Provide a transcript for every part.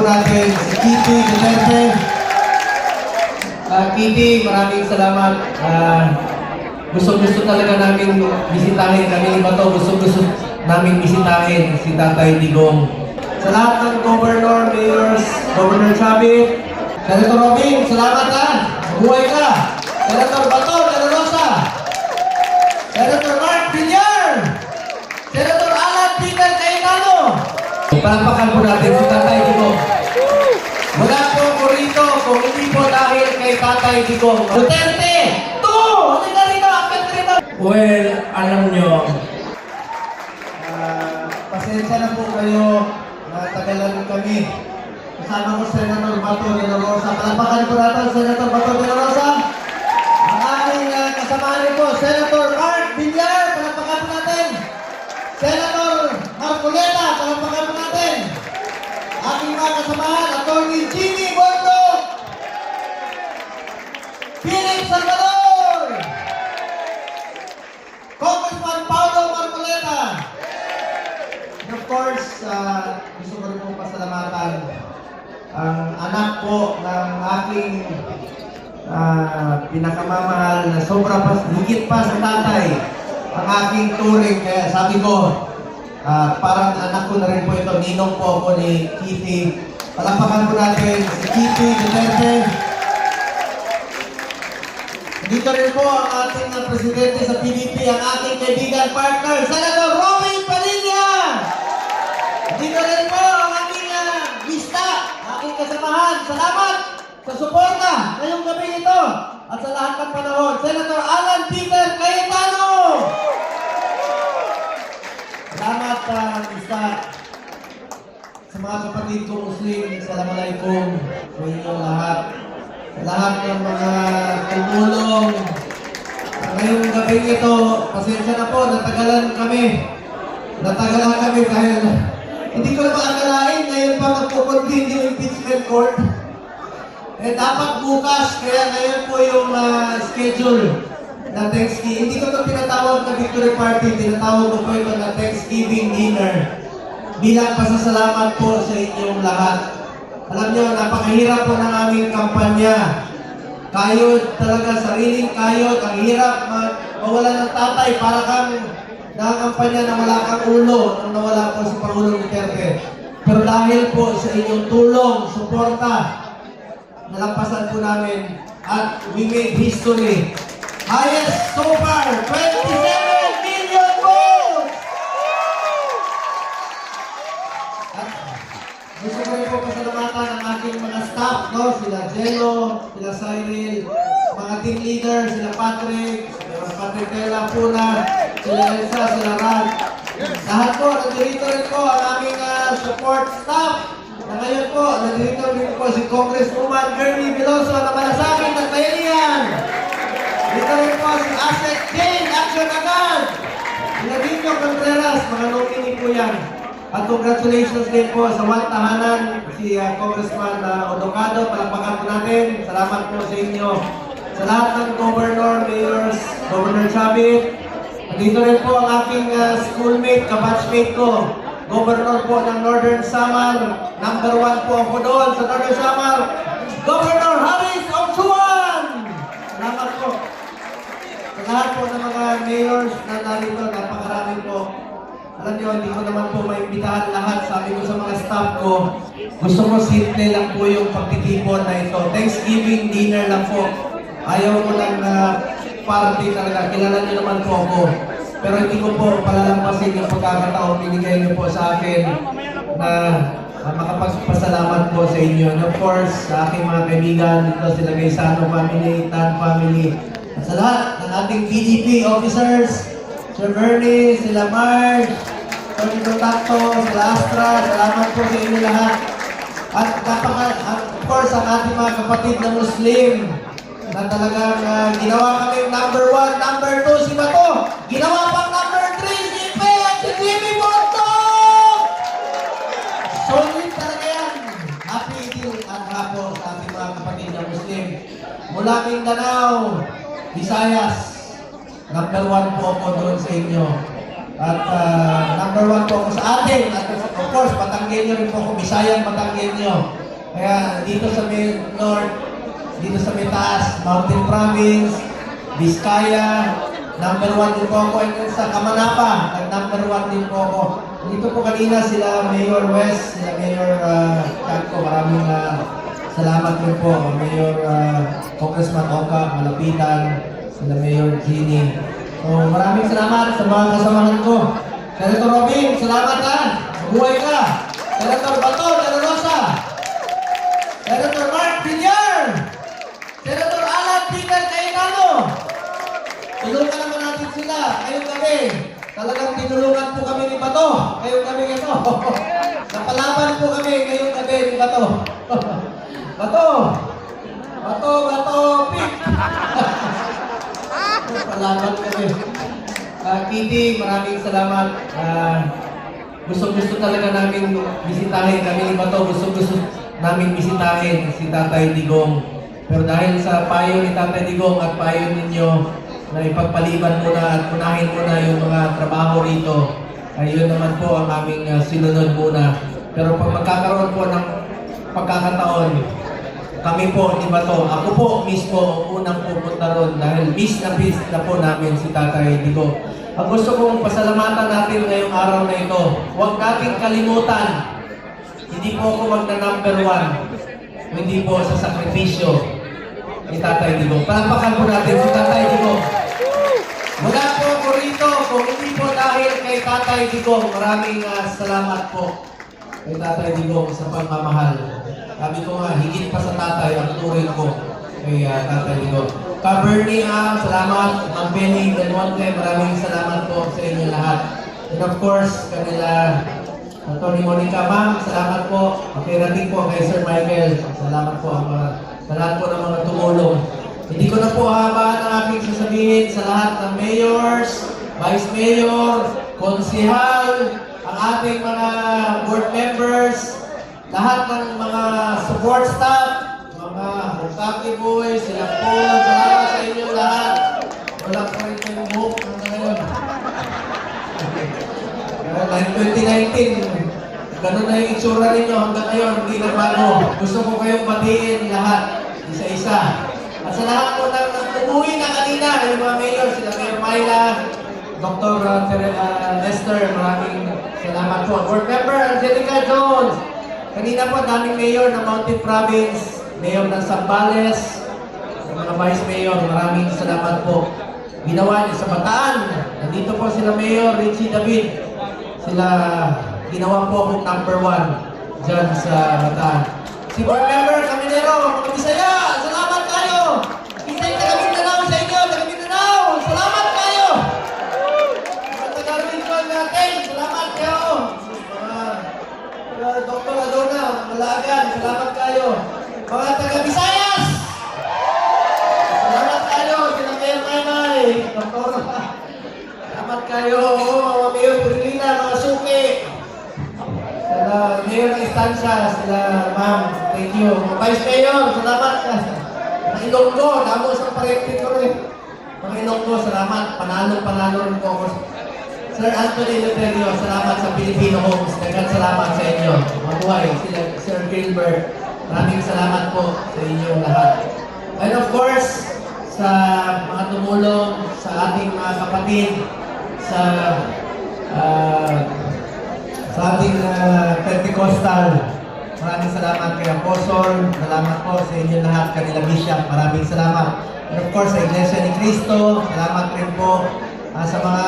po natin si Kitty Duterte. Ah, Kitty, maraming salamat. Ah, gusto-gusto talaga namin bisitahin kami ni Bato. Gusto-gusto namin bisitahin si Tatay Digong. Sa lahat ng governor, mayors, Governor Chavit, Senator Robin, salamat ha. Buhay ka. Senator Bato, Digong. Duterte! To! Hindi ka rito! Akit rito! Well, alam nyo, Ah, pasensya na po kayo. Natagalan kami. Kasama ko Senator Bato de la Rosa. Palampakan po natin Senator Bato de la Rosa. Ang aming uh, kasamahan rin po, Senator Mark Villar. Palampakan po natin. Senator Marcoleta. Palampakan po natin. Aking mga kasamahan, Atty. Jimmy Bondo. Philip Salvador. Congressman Paulo Marcoleta. And of course, ah, gusto ko rin pong pasalamatan ang anak po ng aking ah, pinakamamahal na sobra pa, higit pa sa tatay ang aking turing. Kaya sabi ko, ah, parang anak ko na rin po ito. Ninong po ako ni Kitty. Palapakan po natin si Kitty Duterte. Dito rin po ang ating uh, presidente sa PDP, ang ating kaibigan partner, Senator Robin Padilla! Dito rin po ang ating uh, vista, aking kasamahan. Salamat sa suporta ngayong gabi ito at sa lahat ng panahon. Senator Alan Peter Cayetano! Salamat uh, vista sa mga kapatid ko Muslim. Assalamualaikum sa inyong lahat. Lahat ng mga tumulong ngayong gabi ito, pasensya na po, natagalan kami. Natagalan kami dahil hindi ko na maakalain ngayon pa magpupuntin yung impeachment court. Eh dapat bukas, kaya ngayon po yung ah, schedule na Thanksgiving. Hindi ko ito tinatawag na victory party, tinatawag ko po ito na Thanksgiving dinner. Bilang pasasalamat po sa inyong lahat. Alam niyo, napakahirap po ng aming kampanya. Kayod talaga, sariling kayod. Ang hirap ma- mawala ng tatay para kang nakampanya na wala kang ulo nung nawala po si Pangulong Duterte. Pero dahil po sa inyong tulong, suporta, nalampasan po namin at we made history. Highest so far, 27 staff, no? Sila Jello, sila Cyril, mga team leader, sila Patrick, sila Patrick Tela Puna, sila Elsa, sila Rad. Lahat po, nandito rin po ang aming ah, support staff. Na ngayon po, nandito rin po si Congresswoman Gernie Veloso na malasakit at bayanihan. Dito rin po si Asek Jane, Action Agad. Sila Contreras, mga nominee po yan. At congratulations din po sa one tahanan, si uh, Congressman uh, Odocado. Palakpakan po natin. Salamat po sa inyo. Sa lahat ng governor, mayors, Governor Chavit. Dito rin po ang aking uh, schoolmate, kabatchmate ko. Governor po ng Northern Samar. Number one po ako doon sa Northern Samar. Governor Harris Ochuan! Salamat po. Sa lahat po ng mga mayors na narito, po. Alam niyo, hindi ko naman po maimbitahan lahat. Sabi ko sa mga staff ko, gusto ko simple lang po yung pagtitipon na ito. Thanksgiving dinner lang po. Ayaw ko lang na party talaga. Kilala niyo naman po ako. Pero hindi ko po palalampasin yung pagkakataon binigay niyo po sa akin na na makapagpasalamat po sa inyo. And of course, sa aking mga kaibigan dito, sila Gaisano family, Tan family, at sa lahat ng ating PDP officers, Sir Bernie, sila Marge, Tony Contacto, sila Astra, salamat po sa inyo lahat. At napaka, at of course, ang ating mga kapatid na Muslim, na talagang ah, ginawa kami number one, number two, si Bato. Ginawa pang number three, si Pe at si Jimmy Boto! Solid talaga yan. Happy Eid al-Adha po sa ating mga kapatid na Muslim. Mula Mindanao, Visayas, number one po ako doon sa inyo. At ah, number one po ako sa atin. At of course, Batanggenyo rin po ako. Bisayang Batanggenyo. Kaya dito sa may North, dito sa may taas, Mountain Province, Vizcaya, number one din po ako. And sa Kamanapa, nag number one din po ako. Dito po kanina sila Mayor West, sila Mayor uh, Chanco, maraming ah, salamat din po. Mayor uh, Congressman Oka, Malapitan, sila Mayor Gini. So maraming salamat sa mga kasamahan ko. Senator Robin, salamat ha. Mabuhay ka. Senator Bato, la Rosa. Senator Mark Villar. Senator Alan Peter Cayetano. Tulungan naman natin sila. Ngayong gabi, talagang tinulungan po kami ni Bato. Ngayong gabi ito. Napalaban po kami ngayong gabi ni. Bato! Bato, Bato, Pik! Napalaban kami. Kitty, maraming salamat. Ah, gusto-gusto talaga namin bisitahin kami ni Bato. Gusto-gusto namin bisitahin si Tatay Digong. Pero dahil sa payo ni Tatay Digong at payo ninyo na ipagpaliban muna at unahin muna yung mga trabaho rito, ay yun naman po ang aming ah, sinunod muna. Pero pag magkakaroon po ng pagkakataon, kami po, di ba to, ako po mismo ang unang pupunta ron dahil miss na miss na po namin si Tatay Digo. Ang gusto kong pasalamatan natin ngayong araw na ito, huwag nating kalimutan, hindi po ako magna number one, hindi po sa sakripisyo ni Tatay Digo. Palapakan po natin si Tatay Digo. Wala po ako rito kung hindi po dahil kay Tatay Digo. Maraming ah, salamat po kay Tatay Digong sa pagmamahal. Sabi ko nga, higit pa sa tatay ang turing ko kay ah, Tatay Digong. Kabernie, ah, salamat. Ang Benny Del Monte, maraming salamat po sa inyo lahat. And of course, kanila Tony Monica, ma'am, salamat po. Din po kay Sir Michael. Salamat po ang mga, sa po ng mga tumulong. Hindi ko na po hahabaan ang aking sasabihin sa lahat ng mayors, vice mayor, konsihal, ang ating mga board members, lahat ng mga support staff, Hukaki boys, sila po, salamat sa inyo lahat. Wala pa rin kayong buhok hanggang ngayon. Dahil 2019, ganun na yung itsura ninyo hanggang ngayon, hindi na bago. Gusto ko kayong batiin lahat, isa-isa. At sa lahat po ng umuwi na kanina, yung mga mayor, sila Mayor Myla, Dr. uh, uh, Esther, maraming salamat po. Board Member Angelica Jones, kanina po daming mayor ng Mountain Province, mayor ng Zambales, sa mga vice mayor, maraming salamat po. Ginawa niyo sa Bataan. Nandito po sila Mayor Richie David. Sila ginawa po akong number one dyan sa Bataan. Si board member Caminero, mga Bisaya, salamat kayo! Kisay taga Mindanao sa inyo, taga Mindanao, salamat kayo! Mga taga Region natin, salamat kayo! Mga mga Dr. Adona, Malagan, salamat kayo! Mga taga Visayas! Salamat kayo, Mayor Maymay, Dr. Salamat kayo, mga Mayor Purlina, mga suki. Sila Mayor Estancia, sila Ma'am, thank you. Mga Vice Mayor, salamat. Mga Ilonggo, damo sa parente ko rin. Mga Ilonggo, salamat. Panalo-panalo rin po ako. Sir Anthony Leterio, salamat sa Filipino Homes. Dagan salamat sa inyo. Mabuhay, sila Sir Gilbert. Maraming salamat po sa inyo lahat. And of course, sa mga tumulong, sa ating mga kapatid, sa ah, sa ating uh, Pentecostal. Maraming salamat kay Apostol. Salamat po sa inyo lahat, kanila Bishop. Maraming salamat. And of course, sa Iglesia ni Cristo. Salamat rin po ah, sa mga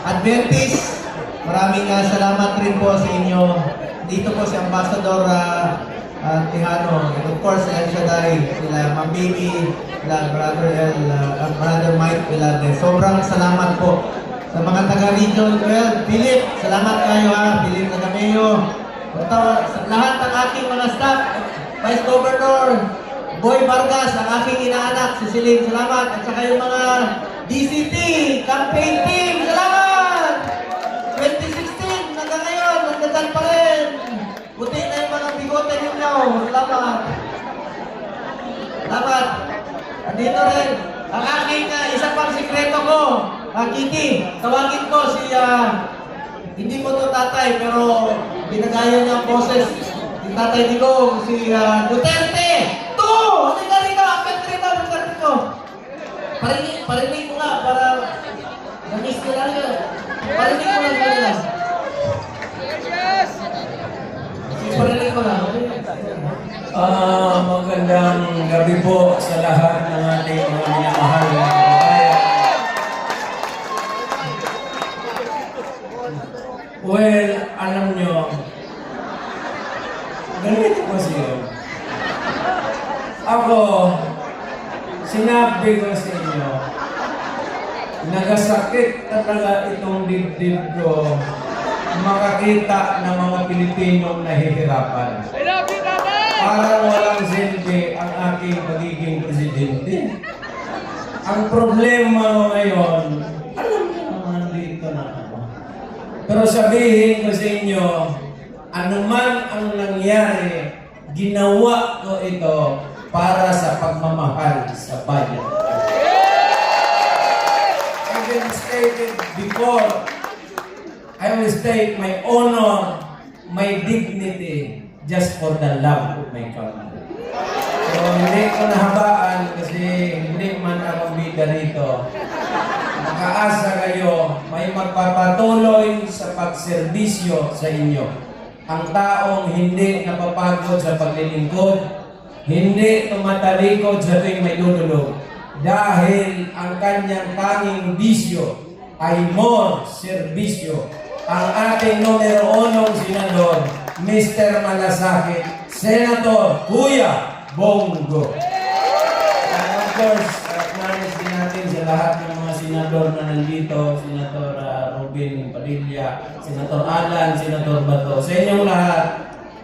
Adventist. Maraming ah, salamat rin po sa inyo. Dito po si Ambassador ah, ah, Tejano. And of course, El Shaddai, sila Ma'am Baby, sila Brother El, ah, Brother Mike Vilade. Sobrang salamat po sa mga taga-region 12, Philip, salamat kayo ha, Philip Nagameo. Ito, sa lahat ng aking mga staff, Vice Governor, Boy Vargas, ang aking inaanak, si Celine, salamat. At saka yung mga DCT, campaign team, salamat! Ninyo, salamat. Salamat. Andito rin, ang aking uh, isa pang sikreto ko, Ah, Kitty, tawagin ko si, ah, hindi mo to tatay, pero binagaya niya ang boses. Si tatay Digong, si ah, Duterte! To! Ano ka rito? Akit rito, Duterte ko! Parinig, parinig mo nga, para na-miss nila nila. Parinig mo lang nila. Parinig mo lang. Ah, magandang gabi po sa lahat ng ating mga minamahal na. Well, alam nyo, ganito kasi yun. Ako, sinabi ko sa inyo, nagasakit talaga itong dibdib ko makakita ng mga Pilipinong nahihirapan. Parang walang silbi ang aking pagiging presidente. Ang problema ngayon, alam niyo naman dito na ako. Pero sabihin ko sa inyo, anuman ang nangyari, ginawa ko ito para sa pagmamahal sa bayan. I've been stated before, I will state my honor, my dignity, just for the love of my country. So, hindi ko nahabaan kasi hindi man ako bida rito. Makaasa kayo, may magpapatuloy sa pagserbisyo sa inyo. Ang taong hindi napapagod sa paglilingkod, hindi tumatalikod sa tuwing may lululog. Dahil ang kanyang tanging bisyo ay more serbisyo. Ang ating numero unong senador, Mr. Malasakit, Senator Kuya Bongo. And of course, acknowledge din natin sa lahat ng mga senador na nandito, Senator uh, Robin Padilla, Senator Alan, Senator Bato. Sa inyong lahat,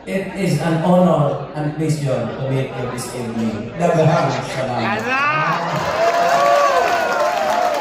it is an honor and pleasure to meet you this evening. Daghang salamat.